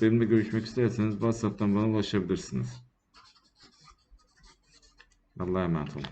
benimle görüşmek isterseniz WhatsApp'tan bana ulaşabilirsiniz. Allah'a emanet olun.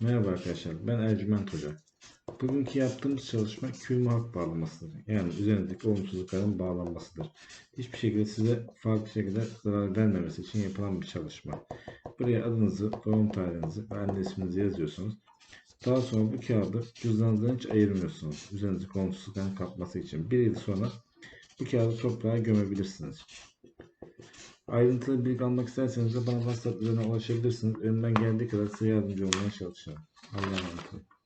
Merhaba arkadaşlar, ben Ercüment Hoca. Bugünkü yaptığımız çalışma kül muhak bağlamasıdır. Yani üzerindeki olumsuzlukların bağlanmasıdır. Hiçbir şekilde size farklı şekilde zarar vermemesi için yapılan bir çalışma. Buraya adınızı, doğum tarihinizi ve anne isminizi yazıyorsunuz. Daha sonra bu kağıdı cüzdanınızdan hiç ayırmıyorsunuz. Üzerinizdeki olumsuzlukların kapması için. Bir yıl sonra bu kağıdı toprağa gömebilirsiniz. Ayrıntılı bilgi almak isterseniz de bana WhatsApp üzerinden ulaşabilirsiniz. Elimden geldiği kadar size yardımcı olmaya çalışacağım. Allah'a emanet olun.